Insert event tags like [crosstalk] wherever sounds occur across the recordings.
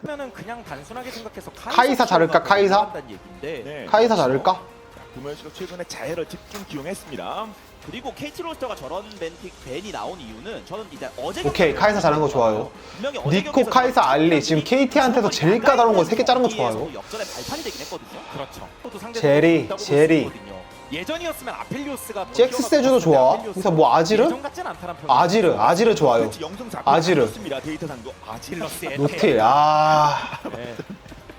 그러면은 그냥 단순하게 생각해서 카이사 자를까, 카이사? 한다는 얘기인데 네. 카이사 자를까? 구면씨도 최근에 자해를 집중 기용했습니다. 그리고 KT 로스터가 저런 벤틱 벤이 나온 이유는 저는 이제 어제 오케이, 카이사 잘한 거 좋아요. 분명히 어제 니코, 경기에서 카이사, 알리. 지금 KT한테서 제일 까다로운 거 세개 자른 거 좋아요. 역전의 발판이 되긴 했거든요. 그렇죠. 또 상대 제리, 제리. 예전이었으면 아펠리오스가 뭐 잭스 세주도 좋아. 그래서 뭐 아지르? 예전 같진 아지르, 아지르 좋아요. 그렇지, 영상 잡고 아지르. 데이터상도 노틸, 아. 네.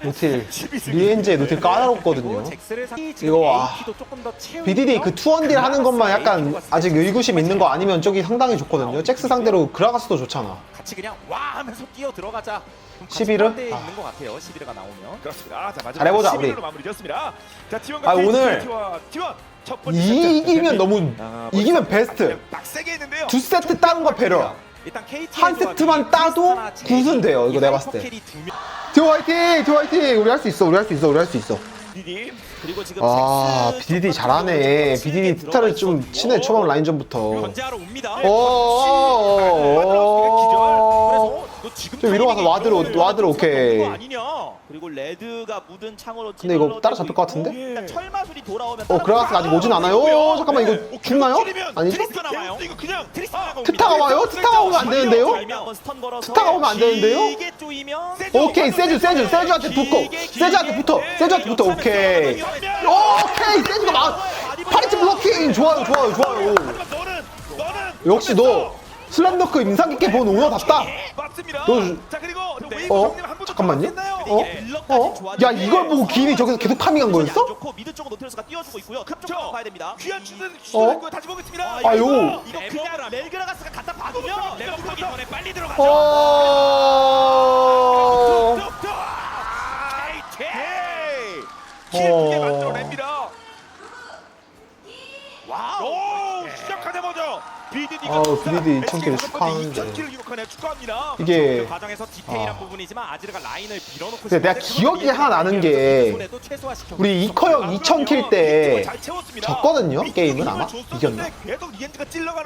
노틸. [laughs] 리엔즈의 노틸 까다롭거든요. 잭스를 상... 이거, 아. 조금 더 채우면 BDD 그 투원딜 하는 것만 약간 아직 의구심 있는 거 아니면 저기 상당히 좋거든요. 잭스 상대로 그라가스도 좋잖아. 같이 그냥 와 하면서 뛰어 들어가자. 11을? 대 아. 있는 것 같아요. 11가 나오면. 그렇습니다. 아, 자, 마지막 잘해보자, 우리. 11로 마무리 지었습니다. 자, T1과 아, 오늘 T1 첫 번째 이기면 너무 아, 이기면 벌써 베스트. 빡세게 했는데요. 두 세트 따는 거 배려. 일단 KT 한 세트만 따도 굿은 돼요, 이거 내가 봤을 때. 듀오 화이팅! 듀오 화이팅! 우리 할 수 있어. 우리 할 수 있어. 우리 할 수 있어. 디디 그리고 지금 아, 잭스 BDD 첫 잘하네. 번째 BDD 들어가 스타를 좀 있었고 치네 초반 라인전부터. 견제하러 옵니다. 어, 어, 너 지금 저 위로 가서 와드로- 와드로 오케이. 아니냐? 그리고 레드가 묻은 창으로 근데 이거 찔러대고 따라잡힐 것 같은데? 철마술이 돌아오면 어, 그라가스가 아직 오진 않아요. 어, 잠깐만 이거 죽나요? 아니죠? 트리스가 나와요. 이거 그냥 트리스타가 트타가 와요? 트타가 오면 안 되는데요? 트타가 오면 안 되는데요? 쪼이면 오케이 세주 세주 세주한테 붙고 세주한테 붙어 세주한테 붙어 오케이 오케이 세주가 막 파리티 블로킹 좋아요 좋아요 좋아요 하지만 너는 너는 역시 너 슬램덩크 인상 깊게 본 오너답다 맞습니다. 너- 자 그리고 저 웨이브 어? 정리를 한 번도 잠깐만요. 어? 어? 야 이걸 보고 기인이 저기서 계속 파밍한 거였어? 좋고 미드 쪽으로 노트레스가 띄워주고 있고요. 급 그쵸. 쪽으로 가야 됩니다. 귀한 주는 어? 다시 보겠습니다. 아유. 이거 그냥 멜그라가스가 갖다 박으면 레버하기 전에 빨리 들어가. 어... 뚝뚝! KT! 키에 어. 만들어냅니다. 와우! 오, 시작하자마자 BDD가 아우, 2000킬 축하하는데. 2000킬을 기록하네요. 축하합니다. 이게 아. 근데 내가 기억이 하나 나는 게 우리 이커 형 2000킬 때. 졌거든요, 게임은 아마? 이겼나?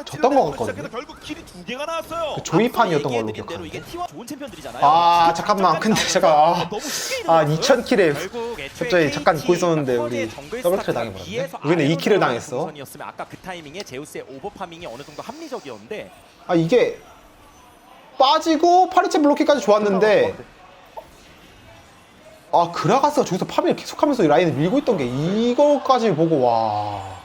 졌던 것 같거든요. 그 조이판이었던 걸로 기억하는데 이게 T1 좋은 챔피언들이잖아요. 아 잠깐만 근데 제가 아, 너무 쉽게 아 이겨놨어요. 2000킬에 결국 애초에 갑자기 잠깐 잊고 있었는데 우리 더블킬 당해버렸네. 우리는 위에서 2킬을 아래로 당했어. 아까 그 타이밍에 제우스의 오버파밍이 어느 정도 합리 적이었는데 아 이게 빠지고 파리체 블로킹까지 좋았는데 아 그라가스가 저기서 파밍을 계속하면서 이 라인을 밀고 있던 게 이거까지 보고 와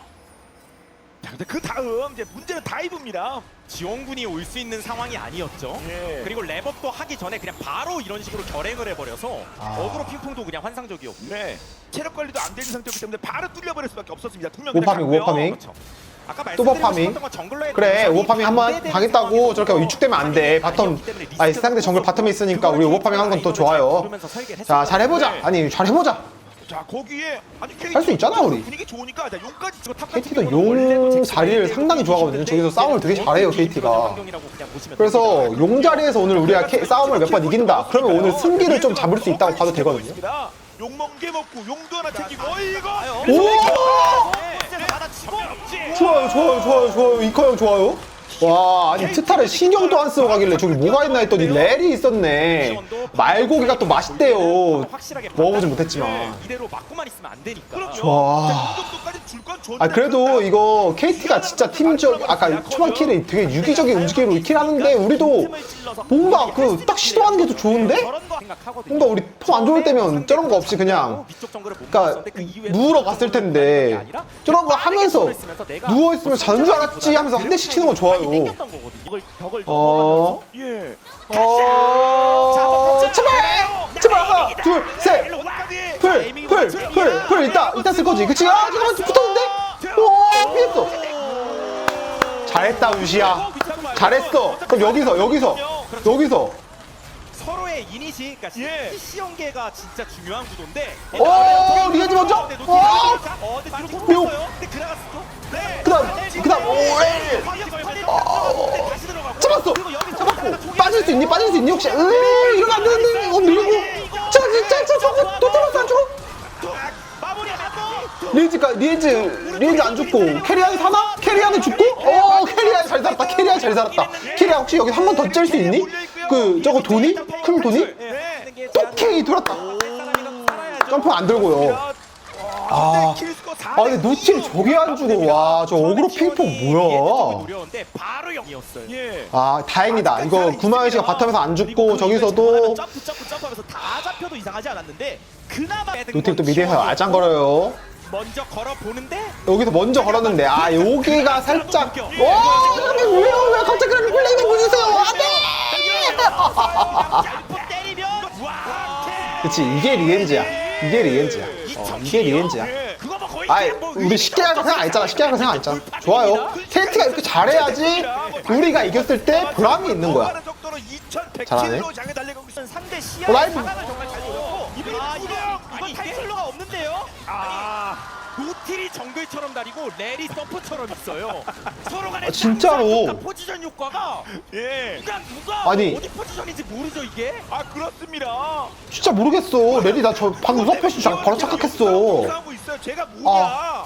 자, 근데 그 다음 이제 문제는 다이브입니다. 지원군이 올 수 있는 상황이 아니었죠. 예. 그리고 랩업도 하기 전에 그냥 바로 이런 식으로 결행을 해버려서 아. 어그로 핑퐁도 그냥 환상적이었고 네. 체력 관리도 안 되는 상태였기 때문에 바로 뚫려버릴 수밖에 없었습니다. 투명 오파밍, 오파밍. 그렇죠. 또 버파밍. 그래 오버파밍 한번 당했다고 저렇게 위축되면 안 돼 바텀 아니었기 때문에 아니 상대 정글 바텀에 있으니까 우리 오버파밍 건또잘 좋아요 자. 잘해보자 네. 아니 잘해보자 자 거기에 아니 할수 있잖아, 우리. KT도 용 자리를 상당히 좋아하거든요 저기서 싸움을 되게 잘해요 KT가 그래서 용 자리에서 오늘 우리가 K- 싸움을 몇 번 이긴다 그러면 오늘 승기를 좀 잡을 수 있다고 봐도 되거든요 용멍게 먹고 용도 하나 챙기고 어! 네. 받아치고 좋아요 좋아요 좋아요 좋아요. 이커 형 좋아요 와 아니 트타를 신경도 안 쓰고 가길래 저기 뭐가 있나 했더니 렐이 있었네 말고기가 또 맛있대요 먹어보진 못했지만 네, 이대로 맞고만 있으면 안 되니까. 그렇죠 와. 자, 이 정도까지 줄건 줬는데 아 그래도 이거 KT가 진짜 팀적 아까 초반 킬에 되게 유기적인 움직임으로 킬하는데 우리도 뭔가 그 딱 시도하는 게 더 좋은데? 뭔가 우리 폼 안 좋을 때면 저런 거 없이 그냥 그러니까 누우러 갔을 텐데 저런 거 하면서 누워 있으면 자는 줄 알았지 하면서 한 대씩 치는 거 좋아요. 이걸 벽을 어, 예 어, 제발, 제발 하나, 둘, 셋, 풀, 풀, 풀, 풀 이따 이따 쓸 거지, 그치? 아 잠깐만 붙었는데, 오 피했어. 잘했다 우시야, 잘했어. 그럼 여기서 여기서 여기서 서로의 이니시, 그러니까 예. CC 연계가 진짜 중요한 구도인데. 오, 리엔지 먼저? 네, 오! 어, 근데 뒤로 묘. pos어요. 근데 그라가스 또. 네. 그다음 그다음 오, 에이. 잡았어. 잡았고 빠질 수 있니? 빠질 수 있니? 혹시? 으 이러면 안 되는데. 어 밀고. 저 진짜 저 저거 또 들었어 안 죽어? 마무리하고. 리엔즈가 리엔즈 리엔즈 안 죽고 캐리안 사나? 캐리안은 죽고? 어 캐리안 잘 살았다. 캐리안 잘 살았다. 캐리안 혹시 여기 한 번 더 짤 수 있니? 그 저거 돈이? 큰 돈이? 네. 오케이 돌았다 점프 안 들고요 아, 아 근데 노틸 저게 안 주고 와 저 어그로 핑퐁 뭐야? 노렸는데 바로 영이었어요. 예. 아 다행이다. 이거 구마현 씨가 바텀에서 안 죽고 저기서도 점프 점프 점프하면서 다 잡혀도 이상하지 않았는데 그나마 노틸 또 미드에서 알짱거려요. 먼저 걸어 보는데 여기서 먼저 걸었는데 아 여기가 살짝 와 왜요 왜 갑자기 그런 플레이를 보여주세요 안돼! 잘못 때리면 와 그치 이게 리엔즈야. 이게 리엔즈야. 어, 이게 리엔즈야. 거의 아이 우리 쉽게 할 생각 안 했잖아. 쉽게 할 생각 안 했잖아. 좋아요. KT가 이렇게 잘해야지 우리가 이겼을 때 보람이 있는 거야. 거만한 속도로 2100 잘하네. 상대 시야 어, 라이브. 정말 잘 노렸고 이거 아 이거 이거 아니, 탈출로가 없는데요? 아 노틸이 정글처럼 다리고 렐이 서퍼처럼 있어요. [laughs] 서로 간에 아, 진짜로. 딱 포지션 효과가 예. 누가 누가 아니. 어디 포지션인지 모르죠 이게. 아 그렇습니다. 진짜 모르겠어 레리 나 저 방금 서페시 바로 착각했어 하고 있어요. 제가 뭐야?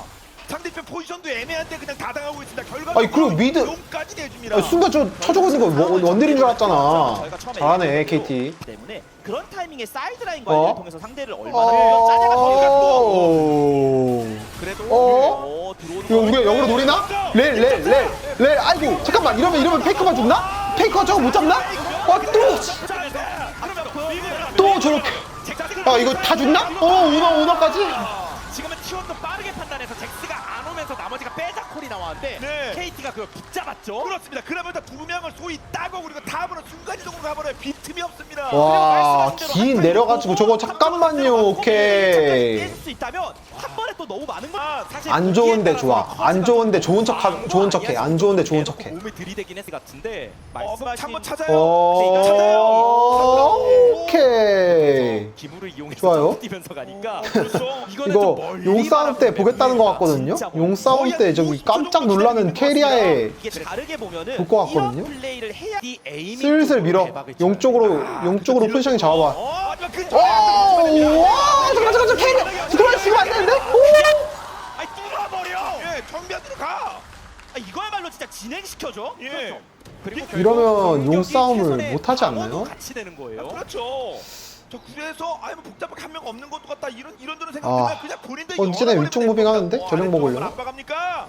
상대편 포지션도 애매한데 그냥 다 당하고 있습니다. 결과 아니, 그리고 미드- 용까지 내줍니다. 아, 순간 저 쳐주고 있는 거 원- 원딜인 줄 알았잖아 잘하네 KT 때문에 그런 타이밍에 사이드 라인 관리를 어? 통해서 상대를 얼마나 어... 짜내가 어... 그래도 어? 어, 들어오는 이거 우리가 역으로 노리나? 렐, 렐, 렐, 렐, 아이고, 잠깐만, 이러면, 이러면 페이커만 죽나? 페이커 저거 못 잡나? 아, 또, 또 저렇게. 아, 이거 다 죽나? 어, 오너, 오너까지? 지금은 T1도 빠르게 판단해서 잭스 나왔는데 네. KT가 그걸 붙잡았죠. 그렇습니다. 그러면 두 명을 소위 따고 그리고 다음으로 순간이동으로 가버려요. 빈틈이 없습니다. 와, 긴 내려가지고 저거 잠깐만요, 오케이. 깰수 있다면 한 번에 또 너무 많은 거 사실 안 좋은데 좋아. 안 좋은데 좋은 척, 하, 좋은 척 해. 안 좋은데 좋은 척 해. 몸에 들이대긴 했을 것 같은데 어, 말씀하신 한번 찾아요. 어, 오케이. 기물을 이용해서 좋아요. 뛰면서 가니까 그렇죠. 이거는 좀 이거 멀리 용싸움 때 보겠다는 것 같거든요? 용싸움 때 저기 깜짝 놀라는 캐리아의 이게 다르게 보면은 볼것 같거든요? 이런 플레이를 해야 이 에이밍 슬슬 밀어. 대박을 쳐요. 용 쪽으로, 용 쪽으로 포지션이 잡아봐. 어, 하지만 그 오! 와! 잠깐, 잠깐, 잠깐, 캐리아! 들어가시면 안 되는데? 오! 아니 뚫어버려. 예, 정면으로 가. 아, 이거야말로 진짜 진행시켜줘 예. 그리고 이러면 용싸움을 공격이 못 하지 않나요? 방어도 같이 되는 거예요. 그렇죠. 저 구에서 아예 뭐 복잡하게 한명 없는 것도 같다 이런 이런 저런 생각 아. 그냥 본인들 어, 쟤네 위쪽 무빙 하는데? 저녁 먹으려나? 안 박합니까?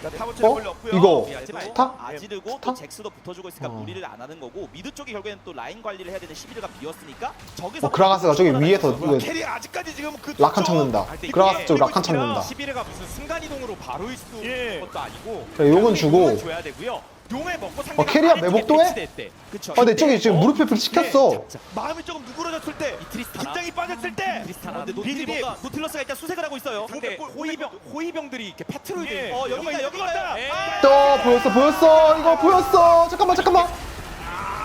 자, 타워 어? 이거 하지만 스타? 아지르고 스타? 또 잭스도 붙어주고 있으니까 어. 무리를 안 하는 거고 미드 쪽이 결국에는 또 라인 관리를 해야 되는 11가 비었으니까 저기서 어, 그라가스가 저기 위에서 그 캐리 아직까지 지금 그 쪽- 찾는다. 근데 그라가스 쪽 그리고 찾는다. 11회가 무슨 순간 이동으로 바로일 수 예. 있는 것도 아니고. 자, 용은 주고. 용은 줘야 되고요. 용을 먹고 어, 캐리아 아래쪽에 매복도 해? 그쵸 아, 근데 저기 지금 무릎 회복 시켰어. 마음이 조금 누그러졌을 때, 트리스타나. 긴장이 빠졌을 때, 트리스타나. 근데 비디디. 노틸이 뭔가 노틸러스가 일단 수색을 하고 있어요 상대 호위병 호위병들이 이렇게 패트롤 예. 돼. 어 여기가 여기가 예. 또 보였어, 보였어. 이거 보였어. 잠깐만, 잠깐만.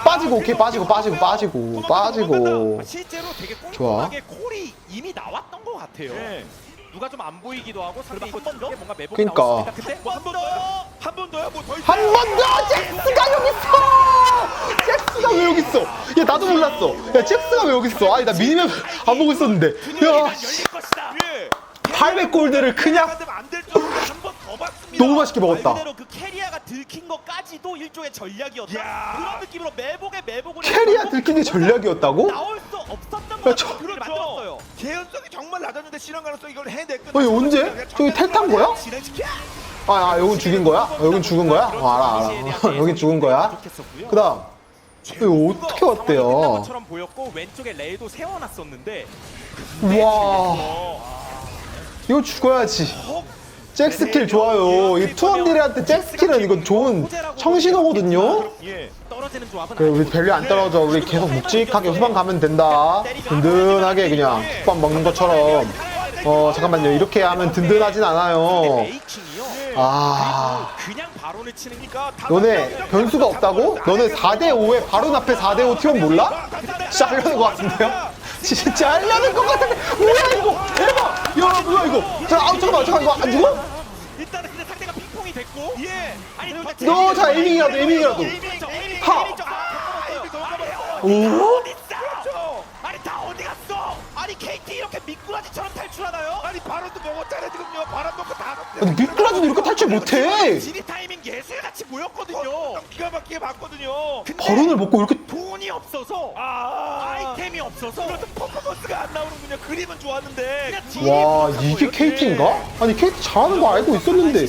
빠지고, 오케이, 빠지고, 빠지고, 빠지고, 빠지고. 실제로 되게 좋아. 꼼꼼하게 콜이 이미 나왔던 것 같아요. 예. 누가 좀 안 보이기도 하고 상대 한번 더? 뭔가 매복 그러니까. 나왔으니까 그때 뭐한번 더, 한 번 더요, 뭐더 있어? 한번 더! 잭스가 여기 있어! 잭스가 왜 여기 있어? 야, 나도 몰랐어. 야, 잭스가 왜 여기 있어? 아니, 나 미니맵 안 보고 있었는데. 야, 열릴 것이다. 예. 800 골드를 그냥 안될 정도로 한번 더 봤습니다. 너무 맛있게 말 먹었다. 그대로 그 캐리아가 들킨 것까지도 일종의 전략이었다 야. 그런 느낌으로 매복에 매복을 캐리아 해서 들킨 게 전략이었다고? 나올 수 없었던 야, 걸 저- 그렇죠. 만들었어요 개연성이 정말 낮았는데 실현 가능성 이걸 해냈거든. 아니, 언제? 저기 탈탄 거야? 진행시켜. 아, 아, 여긴 죽인 거야? 어, 여긴 죽은 거야? 어, 알아, 알아. [laughs] 여긴 죽은 거야? 좋겠었고요. 그 다음. 이거 어떻게 상황이 끝난 왔대요? 것처럼 보였고 왼쪽에 레이도 세워놨었는데 와. 이거 죽어야지. 잭스킬 좋아요. 이 투원딜한테 잭스킬은 이거 좋은 청신호거든요. 예. 떨어지는 조합은 그래, 우리 밸류 안 떨어져. 우리 계속 묵직하게 후반 가면 된다. 든든하게 그냥 국밥 먹는 것처럼. 어, 잠깐만요. 이렇게 하면 든든하진 않아요. 아. 그냥 바론을 다 너네 변수가 없다고? 너네 4대 5에 바로 앞에 4대 5 티원 몰라? 진짜 하려는 것 같은데요? 진짜 하려는 것 같은데 뭐야 이거 대박 야 뭐야 이거 자 아, 잠깐만 잠깐 이거 안 죽어? 일단은 근데 상대가 핑퐁이 됐고 예. 아니 너자 에이밍이라도 에이밍이라도 하. 오? 미끄러지도 이렇게 탈출 못해 지리 타이밍 예술같이 보였거든요. 기가 기가 막히게 봤거든요. 근데 버론을 먹고 이렇게 돈이 없어서 아, 아이템이 없어서 그래서 퍼포먼스가 안 나오는군요. 그림은 좋았는데. 와 이게. KT인가? 아니 KT 잘하는 거 알고 있었는데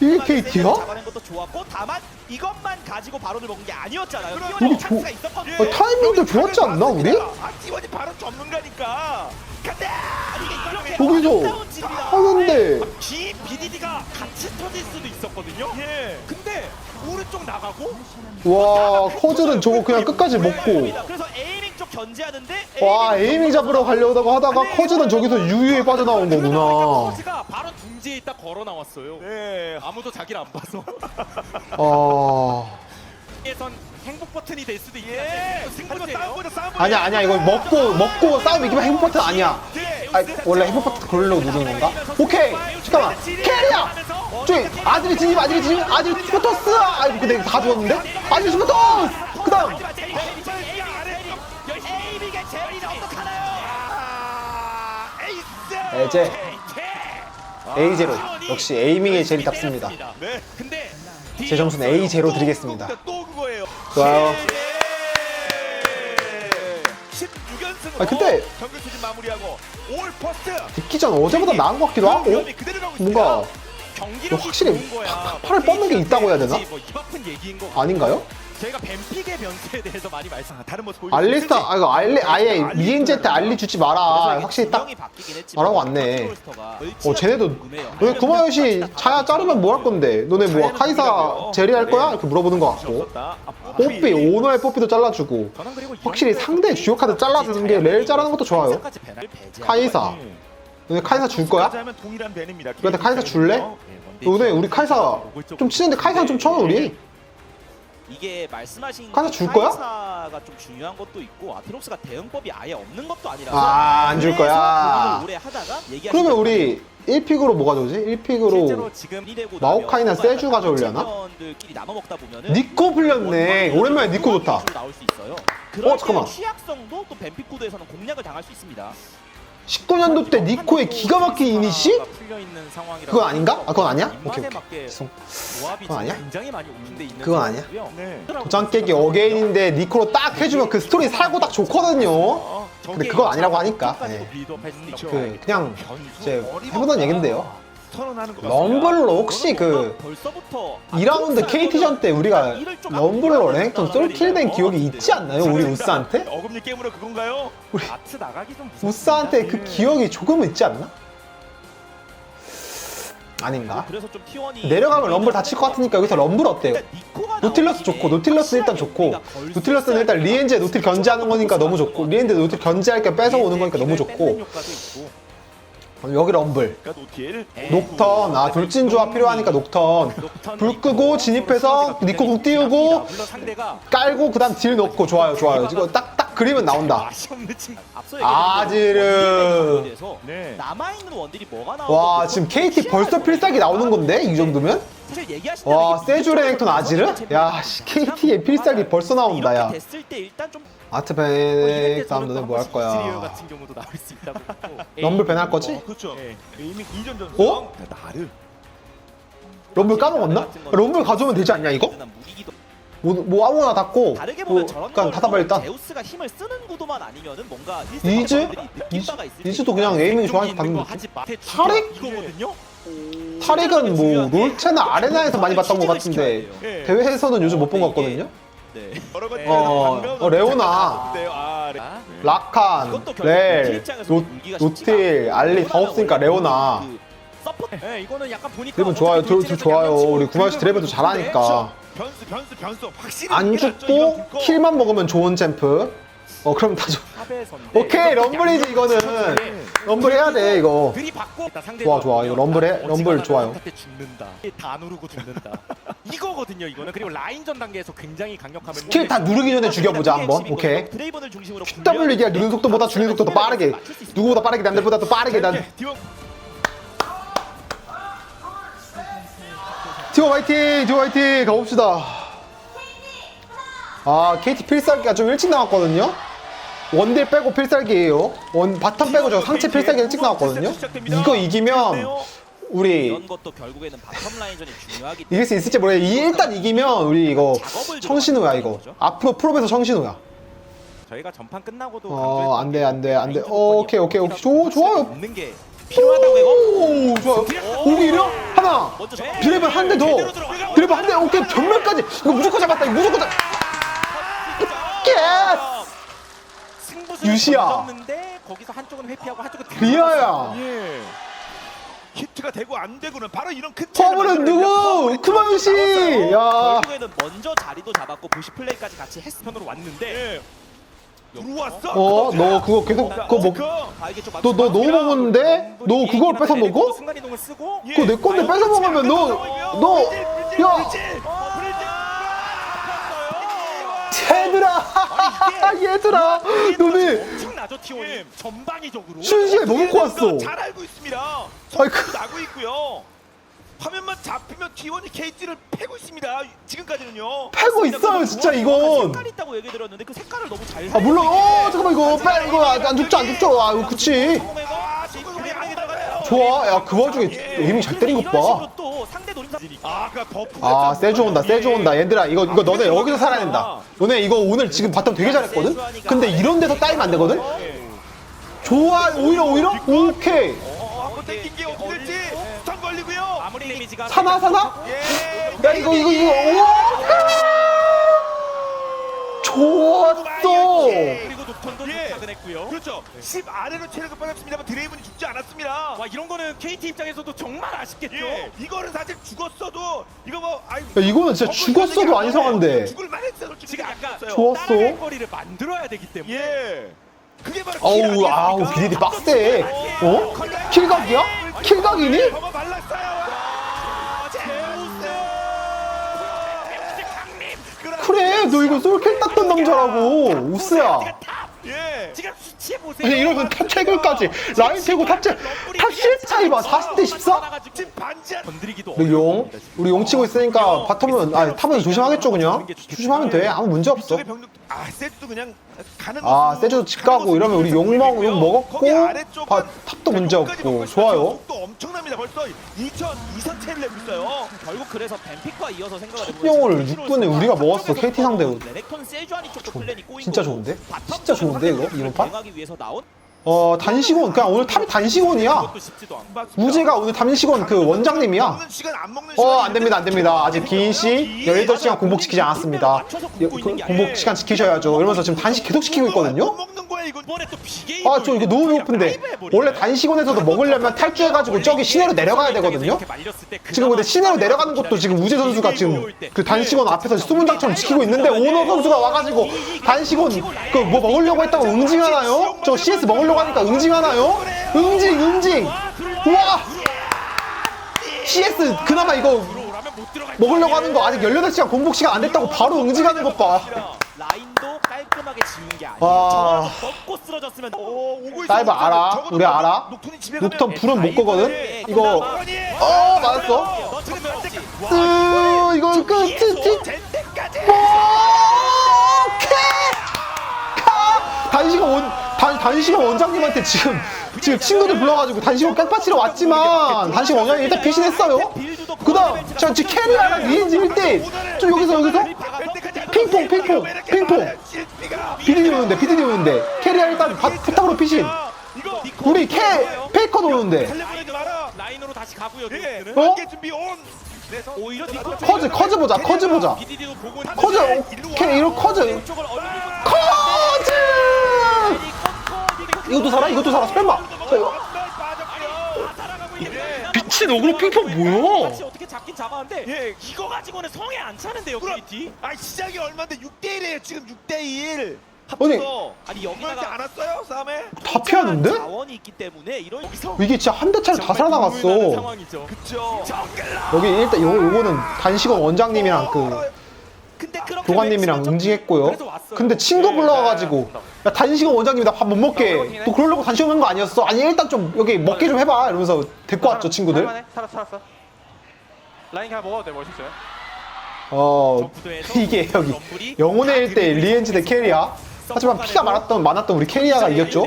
이게 KT 가? 잡아낸 것도 좋았고 다만 이것만 가지고 바론을 먹은 게 아니었잖아요. 그럼 T1이 이게 찬스가 조- 있었거든요. 어, 타이밍도 좋았지 않나, 우리? 아, T1이 바로 전문가니까. 이게 이렇게 거기서 아름다운 집이다. 하는데 G BDD가 같이 터질 수도 있었거든요. 예. 근데 오른쪽 나가고 와 커즈는 저거 그냥 끝까지 먹고 그래서 에이밍 쪽 견제하는데 와 에이밍 잡으러 가려다가 하다가 커즈는 저기서 유유에 빠져나온 거구나 커즈가 바로 둥지에 있다 걸어 나왔어요. 네. 아무도 자기를 안 봐서 아 에선 행복 버튼이 될 수도 있긴 예. 한데 하지만 승부예요. 싸움보다 싸움. 아니야 아니야 이거 먹고 먹고 싸움 이기면 행복 버튼 아니야 네. 아 원래 행복 버튼 그러려고 누르는 건가? 오케이 잠깐만 캐리야 저기 아들이 진입 아들이 진입 아들이 스포터스 아이고 근데 다 죽었는데 아들이 스포터스 그 다음 에이밍의 제일이 어떡하나요? 아, 에이스. 에제 A0 역시 에이밍의 제일 답습니다 네. 근데 제 점수는 A0 드리겠습니다 또 그거예요. 좋아요 16연승으로 아, 근데- 정규 시즌 마무리하고 올 퍼스트 듣기 전 어제보다 나은 것 같기도 하고 그대로 가고 있습니다. 뭔가 경기력이 확실히 좋은 거야. 팔을 뻗는 게 있다고 해야 되나? 뭐입 아픈 얘기인 거. 아닌가요? 저희가 뱀픽의 변수에 대해서 많이 말씀. 다른 모습 보여주고 알리스타 아 이거 알리 아예 알리 미엔제한테 알리 주지 마라 확실히 딱 말하고 왔네. 어, 쟤네도 너네 구마요시 자야 자르면 뭐 할 건데? 너네 뭐 카이사 제리 할 거야? 이렇게 물어보는 것 같고 아, 뽀삐 오너의 뽀삐도 잘라주고 확실히 상대 주요 카드 잘라주는 게 레일 잘하는 것도 좋아요 카이사. 너네 카이사 줄 거야? 너네 카이사 줄래? 네, 너네 우리 카이사 좀 치는데 카이사 좀 쳐 우리 이게 말씀하신 카이사 줄 거야? 카이사가 좀 중요한 것도 있고 아트록스가 대응법이 아예 없는 것도 아니라서 아, 안줄 거야. 그래서 고민을 오래 하다가 얘기하신 그러면 대로 우리 1픽으로 뭐 가져오지? 1픽으로 실제로 지금 이 되고 마오카이나 세주 가져오려나? 챔피언들끼리 나눠 먹다 보면은 니코 풀렸네 오랜만에 니코 좋다 나올 수 있어요. 그럴 어, 잠깐만. 때 취약성도 또 뱀픽 코드에서는 공략을 당할 수 있습니다. 19년도 때 니코의 기가 막힌 이니시? 그건 아닌가? 아, 그건 아니야? 오케이, 오케이. 죄송. 그건 아니야? 그건 아니야? 네. 도장 깨기 어게인인데 니코로 딱 해주면 그 스토리 살고 딱 좋거든요. 어, 근데 그건 아니라고 하니까. 예. 그 그냥. 이제 해보던 얘긴데요. 선언하는 것 같습니다. 럼블로 혹시 그 벌써부터 2라운드 KT전 때 우리가 럼블로 랭턴 쏠킬된 기억이 있지 않나요? 우리 우스한테? 어금니 게임으로 그건가요? 아트 나가기 좀 무섭습니다. 우스한테 그 네. 기억이 조금은 있지 않나? 아닌가? 그래서 좀 T1이 내려가면 럼블 다칠 것 같으니까 여기서 럼블 어때요? 노틸러스 좋고 노틸러스 일단 좋고 노틸러스는 일단 리엔제 노틸 견제하는 거니까 너무 좋고 리엔제 노틸 견제할 게 뺏어오는 거니까 너무 좋고 여기 럼블 그러니까. 녹턴 아 돌진 조합 필요하니까 녹턴 불 끄고 진입해서 니코 궁 띄우고 깔고 그 다음 딜 넣고 좋아요 좋아요 이거 딱딱 그리면 나온다 아지르. 네. 원딜이 뭐가 나오고 와 지금 KT 벌써 필살기 나오는 건데 이 정도면? 사실 얘기하신 와 이게 세주레넥톤 아지르? 야 씨, KT의 필살기 벌써 나온다 야 이렇게 됐을 때 일단 좀 아트백 다음 너네 뭐할 시리얼 거야 같은 경우도 나올 수 있다고. [laughs] 럼블 거지? 어, 그렇죠. 네. 이미 이전 전수. 어? 나를. 럼블 까먹었나? 럼블 가져오면 되지 않냐 이거? 뭐, 뭐 아무거나 닫고 다르게 뭐 보면 저런 그냥 걸 닫아봐 일단 제우스가 힘을 쓰는 구도만 아니면은 뭔가 이즈? 이즈? 이즈도 그냥 에이밍 좋아해서 있는 거 닫는 하지 마. 이거거든요. 타릭은 뭐 롤체나 아레나에서 많이 봤던 것 같은데 예. 대회에서는 요즘 못 본 것 같거든요? 네. 여러 가지 어, 반가운 어, 레오나. 네, 아, 레- 아, 라칸, 이것도 결국 렐, 입장에서 노, 물기가 쉽지가 노틸, 알리 다 없으니까 레오나 그 서포트 네, 이거는 약간 보니까 드래곤 좋아요 드, 돌진에서 좋아요 양념치고 우리 구마시 드래곤도 잘하니까 변수 변수 변수 확실히 안 이게 낫죠, 죽고 이건 죽고. 킬만 먹으면 좋은 챔프 어 그럼 다 좋... 탑에서인데 오케이 럼블이지 이거는 럼블 해야 돼 이거 좋아, 좋아. 이거 럼블 해. 럼블 좋아요. 다 누르고 죽는다. 이거거든요. 이거는 그리고 라인전 단계에서 굉장히 강력함을 킬다 누르기 전에 죽여보자 한번 오케이 드레이븐을 중심으로 기가 누르는 속도보다 죽는 속도 더 빠르게 누구보다 빠르게 남들보다 더 빠르게 난 디원 티오 화이팅! 티오 화이팅! 가봅시다. 아, KT 필살기가 좀 일찍 나왔거든요? 원딜 빼고 필살기예요. 원 바텀 빼고 저 상체 필살기 일찍 나왔거든요? 이거 이기면 우리 이길 수 있을지 모르겠 이 일단 이기면 우리 이거 청신호야 이거. 앞으로 프로에서 청신호야. 저희가 전판 끝나고도 어 안 돼 안 돼 안돼. 오케이 오케이. 오케이 좋아 좋아요. 없는 게 필요하다고 이거 오 좋아요. 오히려 하나. 드래블 한 대 더. 드래블 한 대. 오케이 전면까지. 이거 무조건 잡았다. 이거 무조건 잡 예스 유시야. 던졌는데 거기서 한쪽은 회피하고 한쪽은 리아야 예. 히트가 되고 안 되고는 바로 이런 큰 퍼블은 누구 크마유 씨 야 결국에는 먼저 자리도 잡았고 부시 플레이까지 같이 했 편으로 왔는데 예. 들어왔어. 어 너 그거 계속 그거 먹아 이게 좀너너 너무 먹었는데 너 그걸 뺏어 먹어? 순간 이동을 쓰고 예. 그거 내 건데 뺏어 먹으면 너 너 야 얘들아. 얘들아. 너네. 엄청나죠 T1이 전방위적으로 순시에 뭐 먹고 왔어. 잘 알고 있습니다. 아이, 성공도 그- 나고 있고요. 화면만 잡히면 T1이 KT를 패고 있습니다. 지금까지는요. 패고 있어요 진짜 이건 색깔 있다고 얘기 들었는데 그 색깔을 너무 잘 아 물론 어 잠깐만 이거 빼 이거 안, 안 죽죠 안 죽죠 아 그치 아, 지금 안 들어가요. 좋아 야 그 와중에 에이밍 잘 때린 이런 식으로 것봐 또 상대 노림사 아, 그 버프. 아 세주 온다 세주 온다 얘들아 이거 이거 너네 여기서 살아야 된다 너네 이거 오늘 지금 바텀 되게 잘했거든 근데 이런 데서 따이면 안 되거든 좋아 오히려 오히려 오케이 한번 땡긴 사나 사나 예. 야 이거 이거 이거 우와 좋았어 그리고 녹턴도 예. 작은했고요 그렇죠. 10 아래로 체력을 빠졌습니다만 드레이븐이 죽지 않았습니다. 와 이런 거는 KT 입장에서도 정말 아쉽겠죠 예. 이거는 사실 죽었어도 이거 뭐 아이 야 이거는 진짜 죽었어도 안 이상한데 죽을 만했어 솔직히 지금 약간. 좋았어 따라갈 거리를 만들어야 되기 때문에 예. 그게 바로 어우? 아우 비디디 빡세 어? 킬각이야? 킬각이니? 저거 말랐어요. 그래 너 이거 솔킬 땄던 남자라고. 우스야. 예. 지금 수치해 보세요 아니 이러면 탑체글까지 라인 태고 탑체 탑실 차이 봐 40대 14? 지금 건드리기도 우리 용 우리 용 치고 있으니까 바텀은 아니 탑은 조심하겠죠 그냥 조심하면 돼 아무 문제 없어 병력 아 세트도 그냥 가는 아 세주도 집 가고 이러면 우리 용. 먹, 용 먹었고 바, 탑도 문제 없고. 좋아요 또 엄청납니다. 벌써 2천 2선 채를 내고 있어요. 결국 그래서 뱀픽과 이어서 생각을 탑용을 6분에 우리가 먹었어 KT 상대로 레넥톤 세주아니 쪽도 플랜이 꼬이고 진짜 좋은데? 바텀 진짜 좋은데, 이거? 판? 대응하기 위해서 나온 어 단식원 그냥 오늘 탑이 단식원이야. 우재가 오늘 단식원 그 원장님이야. 어 안됩니다 안됩니다. 아직 기인씨 18시간 공복시키지 않았습니다. 여- 그 공복 시간 지키셔야죠. 이러면서 지금 단식 계속 시키고 못 있거든요. 아 저 이거 너무 배고픈데. 원래 단식원에서도 먹으려면 탈주해가지고 저기 시내로 내려가야 되거든요. 지금 근데 시내로 내려가는 것도 지금 우재 선수가 지금 그 단식원 앞에서 수문장처럼 지키고 있는데 오너 선수가 와가지고 단식원 그 뭐 먹으려고 했다고 응징하나요? 저 CS 먹으려고 하니까 응징하나요? 응징 응징 우와 CS 그나마 이거 먹으려고 하는 거 아직 18시간 공복 시간 안 됐다고 바로 응징하는 것 봐 라인도 깔끔하게 지운 게 아니에요. 와. 쓰러졌으면. 사이버 알아? 우리 알아? 녹턴 불은 못 거거든? 이거 어 맞았어? 으 이거 끝 때까지. 단식원 원 단, 단식원 원장님한테 지금 지금 친구들 불러가지고 단식원 깍파치러 왔지만 단식원 원장님 일단 피신했어요. 그 다음 저 지금 캐리아랑 리엔지 1대 좀 여기서 여기서? 핑퐁 핑퐁 핑퐁. 비디디 오는데 비디디 오는데. 캐리아 일단 바, 포탑으로 피신. 우리 캐 페이커도 오는데. 다시 가고요 어? 커즈 커즈 보자 커즈 보자. 커즈 오케이 이거 커즈. 커즈 이것도 살아 이것도 살아 스팸마 자, 이거. 미친 어그로 핑퐁 뭐야 같이 어떻게 잡긴 잡았는데 예. 이거 가지고는 성에 안 차는데요 그럼 KT 아 시작이 얼마인데 6대 1이에요 지금 6대 1. 아니, 합쳐서. 아니 여기다가 않았어요 싸움에? 다 피하는데? 자원이 있기 때문에 이런 이게 진짜 한 대 차를 다 살아나갔어 상황이죠 그쵸. 여기 일단 요, 요거는 단식원 원장님이랑 그 교관님이랑 왼쪽은 응징했고요. 근데 친구 네, 불러와가지고 야 단식원 원장님이 나 밥 못 먹게. 또 그러려고 단식원 한거 아니었어? 아니 일단 좀 여기 먹게 좀 해봐. 이러면서 데리고 왔죠 친구들? 살았어 살았어. 라인 그냥 먹어도 돼 멋있어요. 어 이게 여기 영혼의 일대 리엔지 대 캐리아. 하지만 피가 많았던 많았던 우리 캐리아가 이겼죠.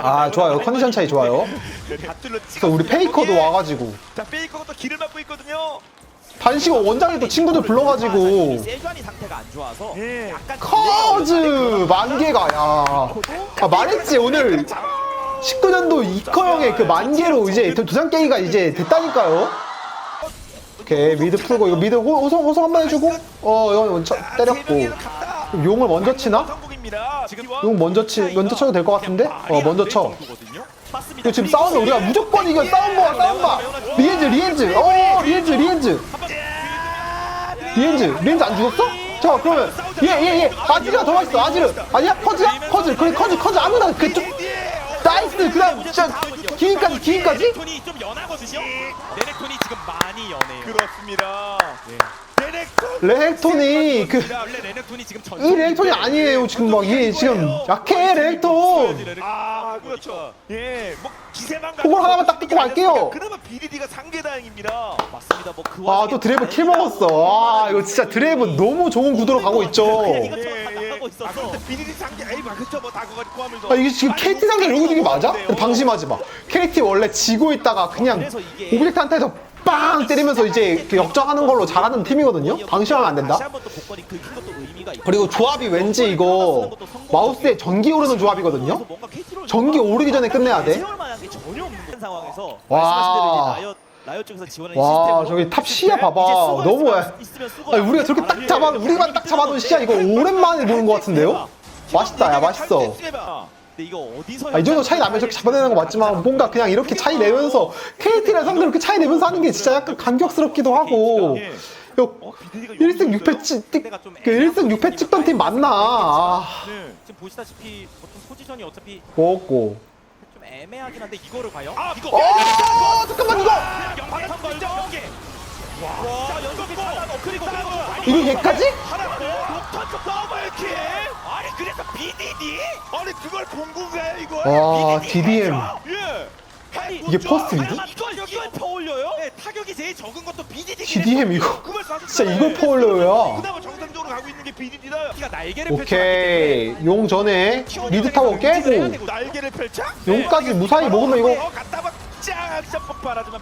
아 좋아요. 컨디션 차이 좋아요. [laughs] 그래서 우리 페이커도 와가지고. 자 페이커가 또 길을 막고 있거든요 단식은 원장이 또 친구들 불러가지고 커즈 만개가 야 아, 말했지 오늘 19년도 이커 형의 그 만개로 이제 두산 깨기가 이제 됐다니까요. 오케이 미드 풀고 이거 미드 호, 호성 호성 한 번 해주고 어 이거 쳐, 때렸고 용을 먼저 치나? 용 먼저 치 먼저 쳐도 될 것 같은데? 어 먼저 쳐. 지금 싸우면 우리가 무조건 이겨 싸움 봐 싸움 봐 리엔즈 리엔즈 어 리엔즈 리엔즈 리엔즈 리엔즈 안 죽었어? 자 그러면 얘얘얘 아지르가 더 맛있어 아지르. 아니야? 커즈야? 커즈. 그래 커즈 커즈. 아무나 그쪽. 나이스. 그다음 진짜 기인까지 기인까지? 레넥톤이 좀 연하거든요. 레넥톤이 지금 많이 연해요. 그렇습니다. 레넥톤 레넥톤이 그 원래 레넥톤이 전. 이 레넥톤이 아니에요 지금 막 이게 지금 약해 레넥톤. 아 그렇죠. 예 뭐 기세만 그걸 하나만 딱 듣고 갈게요. 그나마 BDD가 상계다행입니다. 맞습니다. 뭐그 아 또 드래브 킬 먹었어. 아 이거 진짜 드래브 너무 좋은 구도로 가고 있죠. 이것저것 다 나가고 아 있어서. 근데 BDD 상계 에이 막 그쵸 뭐 포함을 아 이게 지금 KT 상대 게 맞아? 방심하지 마. KT 원래 지고 있다가 그냥 오브젝트 한타에서 빵 때리면서 이제 역전하는 걸로 잘하는 팀이거든요. 방심하면 안 된다. 있고 그리고 조합이 왠지 이거 마우스에 전기 오르는 조합이거든요. 전기 오르기 전에 끝내야 돼. 와. 와 저기 탑 시야 봐봐. 너무 아니, 우리가 저렇게 딱 잡아 우리만 딱 잡아둔 시야 이거 오랜만에 보는 것 같은데요? 맛있다 야 맛있어. 근데 이거 어디서 아, 이 정도 차이 나면 저렇게 잡아내는 거 맞지만 뭔가 그냥 이렇게 차이 내면서 KT랑 상대로 이렇게 차이 내면서 하는 게 진짜 약간 감격스럽기도 하고. 예. 야, 1승 6패 찍, 찍, 그 1승 6패 찍던 팀 맞나? 아, 네. 지금 보시다시피 보통 포지션이 어차피 먹었고. 좀 애매하긴 한데 이거를 봐요. 아 이거 어! 잠깐만 이거! 영광 걸죠. 와더 그리고 이거 얘까지? 하나 더. 녹턴 더블킬. 아니 그래서 BDD 아니 그걸 본 건가요 이걸? 와 DDM 예. 이게 퍼스트 리드? 이걸 이걸 퍼올려요? 네, 타격이 제일 적은 것도 BDD. DDM 이거? 진짜 이걸 퍼올려요 그나마 정상적으로 가고 있는 게 BDD다. 가 날개를 오케이. 용 전에 미드 타워 깨고 날개를 펼쳐? 용까지 무사히 먹으면 이거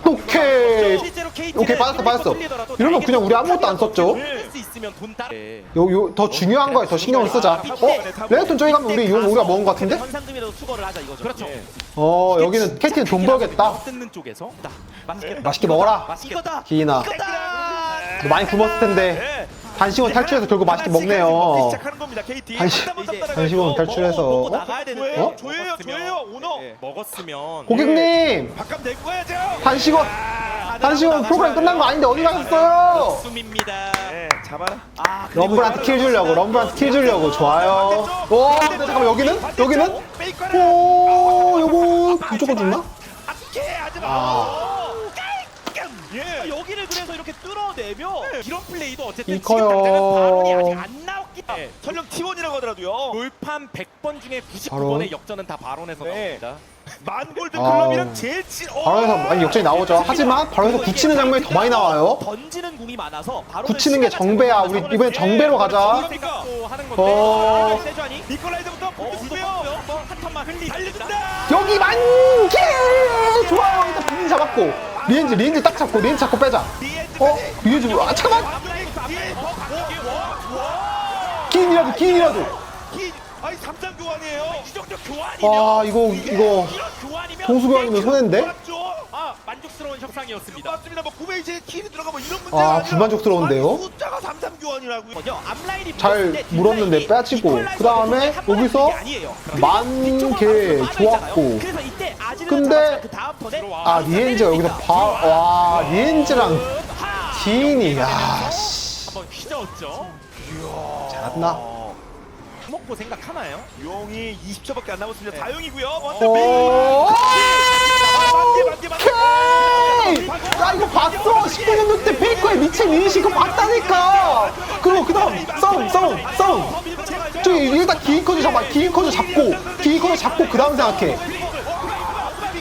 오케이 KT 오케이 빠졌어 빠졌어 이러면 그냥 우리 아무것도 안 썼죠. 네. 요, 요, 더 중요한 거에 더 신경을 쓰자 어? 레넥톤 저기 가면 우리 용 우리가 먹은 거 같은데? 현상금이라도 추가를 하자 이거죠. 그렇죠. 예. 어 여기는 KT는 돈 벌겠다 뜯는 쪽에서 나 맛있겠다. 맛있게 먹어라. 기인아 너 많이 굶었을 텐데 단식원 탈출해서 결국 맛있게 먹네요. 시작하는 겁니다. KT. 단식- 이제 단식원 탈출해서 먹고 어? 나가야 되는데. 조예요 어? 조예요 조예요 오너. 네, 먹었으면. 고객님! 밥값 내고 가야죠. 단식원 단식원 프로그램 끝난 거 아닌데 어디 가셨어요? 숨입니다. 네 잡아라. 아, 그리고 럼블한테 킬 주려고 럼블한테 킬 주려고. 좋아요. 와 근데 잠깐만 여기는? 여기는? 페이커를 오 요거 무조건 죽나? 아케 하지 마 아. 예 여기를 그래서 이렇게 뚫어내면 이런 플레이도 어쨌든. 지금 당장은 발언이 아직 안 나왔기 때문에 설령 T1이라고 하더라도요. 돌판 100번 중에 99번의 바로? 역전은 다 발언에서 네. 나옵니다. 만 골든 아우. 클럽이랑 제일 친 어. 바로에서 많이 역전이 나오죠. 하지만 바로에서 붙이는 장면이 더 많이 나와요. 던지는 궁이 많아서 바로 붙이는 게 정배야. 우리 이번엔 정배로 가자. 하는 건데. 어. 세주안이 니콜라이드부터 보여주고요. 한 턴만 흘리 달려준다. 여기 만개! 좋아요. 일단 비닌 잡았고 리엔즈 리엔즈 딱 잡고 리엔즈 잡고 빼자. 어? 리엔즈 아 잠깐만. 기인이라도 기인이라도. 아니 3장 교환이에요. 이 정도 교환이면 와 이거 이거. 이런 교환이면 동수 교환이면 손해인데? 아 만족스러운 형상이었습니다. 맞습니다 뭐 구매 이제 킬이 들어가고 이런 문제가 아, 아니라 불만족스러운데요? 아니, 숫자가 3장 교환이라고요. 앞라인이 잘 물었는데 빼치고, 이퀄라이저를 그다음에 한번 여기서. 만 개 좋았고. 근데 그아 리엔즈가 여기서 바와 리엔즈랑 기인이 야씨. 잘한다 먹고 생각하나요? 용이 20초밖에 안 남았습니다. 다용이고요. 오! 만개 만개 만개 오케이! 야 이거 봤어? 19년 때 페이커의 미친 인식 이거 봤다니까. 그리고 그 다음 싸움 싸움 싸움. 저기 일단 기인 커즈 잡아 기인 커즈 잡고 기인 커즈 잡고 그 다음 생각해.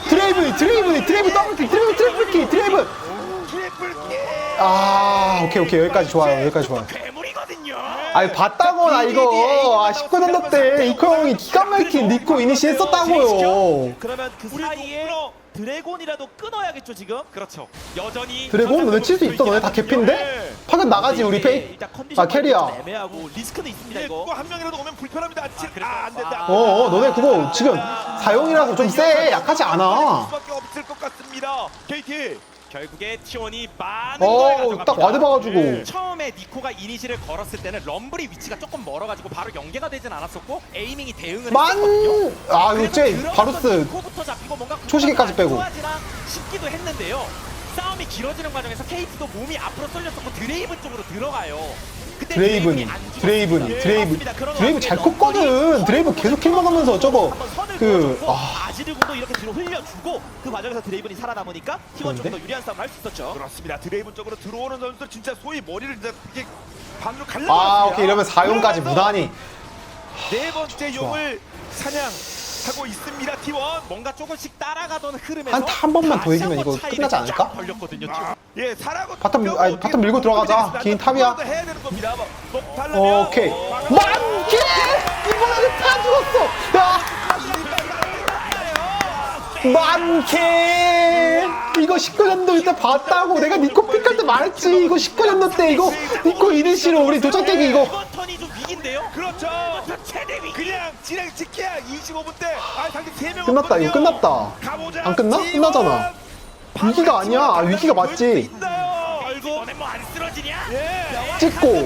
드레이브 드레이브 드레이브 더블킥 드레이브 트리플킥 드레이브 아 오케이 오케이. 여기까지 좋아요 여기까지 좋아요. 아니 봤다고 나 이거 아 19년도 때 이코 형이 기가 막힌 니코 이니시 했었다고요 그러면 그 사이에 또 드래곤이라도 끊어야겠죠 지금. 그렇죠. 여전히 드래곤 너네 칠수 있어 너네 다 개피인데? 파견 나가지 우리 페이 일단 컨디션 아 캐리야 좀 애매하고 리스크는 있습니다 예, 이거. 한 명이라도 오면 불편합니다. 아, 그래서- 안 된다. 어, 어 너네 그거 지금 사용이라서 좀 세 약하지 않아 수밖에 없을 것 같습니다. KT. 결국에 T1이 많은 걸 가져갑니다. 어딱 와드 봐가지고 처음에 니코가 이니시를 걸었을 때는 럼블이 위치가 조금 멀어가지고 바로 연계가 되진 않았었고 에이밍이 대응을 만! 했었거든요. 아 이거 쟤 들어갔던 바루스 니코부터 잡히고 뭔가 초시계까지 빼고. 좋아지나 싶기도 했는데요. 싸움이 길어지는 과정에서 KT도 몸이 앞으로 쏠렸었고 드레이븐 쪽으로 들어가요. 드레이븐 드레이븐이 안 죽었습니다. 드레이븐 예, 드레이븐 맞습니다. 그런 드레이븐 잘 와중에 컸거든 드레이븐 계속 킬 먹으면서 저거 한번 선을 그 아, 아지르군도 이렇게 뒤로 흘려주고 그 과정에서 드레이븐이 살아남으니까 T1 그런데? 좀더 유리한 싸움을 할 수 있었죠. 그렇습니다. 드레이븐 쪽으로 들어오는 선수들 진짜 소위 머리를 이제 이렇게 반으로 갈라. 아 오케이 이러면 4용까지 무난히 네 번째 용을 사냥하고 있습니다. T1. 뭔가 조금씩 따라가던 흐름에서 한- 한 번만 더 다시 이기면 한번 이거 차이를 끝나지 않을까? 쫙 벌렸거든요. T1. 예, 사라고 바텀, 아니, 바텀 밀고 들어가자. 긴 탑이야. 해야 되는 겁니다. 뭐, 뭐 달라면 오케이 어, 만개 이번에는 다 죽었어 야 만개 이거 19년도 때 봤다고. 내가 니코 픽할 때 말했지. 이거 19년도 때 이거 니코 이니시로 우리 깨기 이거. 이번 턴이 좀 위기인데요. 그렇죠. 저 최대 위기. 그냥 진행 지켜야 25분 때. 아, 상대 3명 끝났다. 이거 끝났다. 가보자. 안 끝나? T1. 끝나잖아. 위기가 아니야. 아, 위기가 맞지. 뭐안 쓰러지냐? 예. 찍고.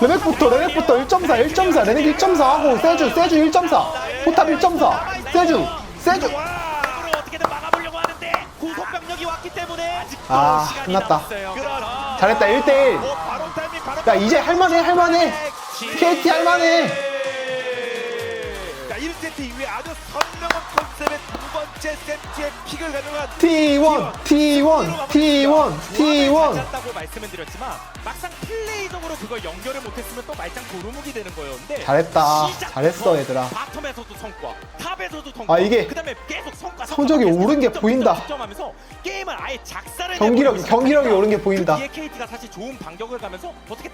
레넥부터 레넥부터 1.4 1.4 레넥 1.4 하고 세주 세주 1.4 포탑 1.4 세주 세주 와. 으로 어떻게든 막아보려고 하는데 고속 병력이 왔기 때문에 아직도 아, 시간이 끝났다. 남았어요. 그렇죠. 잘했다 1대1 뭐 바로 타이밍 바로 야 이제 할만해 할만해 KT 할만해 자, 1세트 이후에 아주 선명한 컨셉의 두 번째 세트의 픽을 가져간 T1 T1 T1 T1 맞았다고 말씀을 드렸지만 막상 플레이적으로 그걸 연결을 못했으면 또 말짱 도루묵이 되는 거였는데 잘했다. 시작부터 잘했어, 얘들아. 바텀에서도 성과 탑에서도 성과 아, 이게 그다음에 계속 성과 성적이 성과, 오른 게 득점, 보인다. 득점, 득점하면서 게임을 아예 작살을 경기력 내버리고 경기력이 오른 게 보인다 뒤에 KT가 사실 좋은 반격을 가면서 어떻게